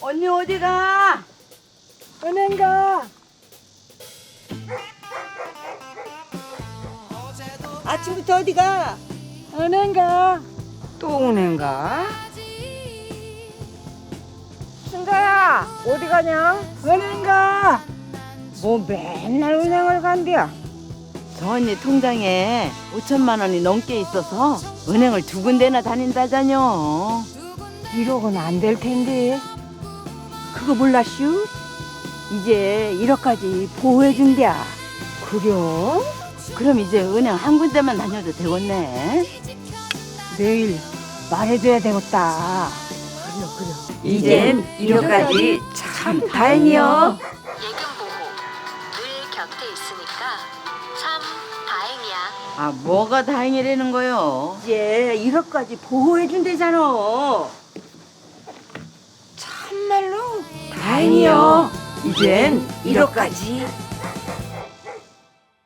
언니 어디 가? 은행 가. 아침부터 어디 가? 은행 가. 또 은행 가? 승자야, 어디 가냐? 은행 가. 뭐 맨날 은행을 간대야. 저 언니 통장에 5천만 원이 넘게 있어서 은행을 두 군데나 다닌다자녀. 1억은 안 될 텐데. 그거 몰랐슈? 이제 1억까지 보호해준대야. 그려? 그럼 이제 은행 한 군데만 다녀도 되겠네. 내일 말해줘야 되겠다. 이젠 1억까지 참 다행이여. 예금 보호 늘 곁에 있으니까 참 다행이야. 아 뭐가 다행이라는 거요? 이제 1억까지 보호해준대잖아. 다행이요. 이젠 1억까지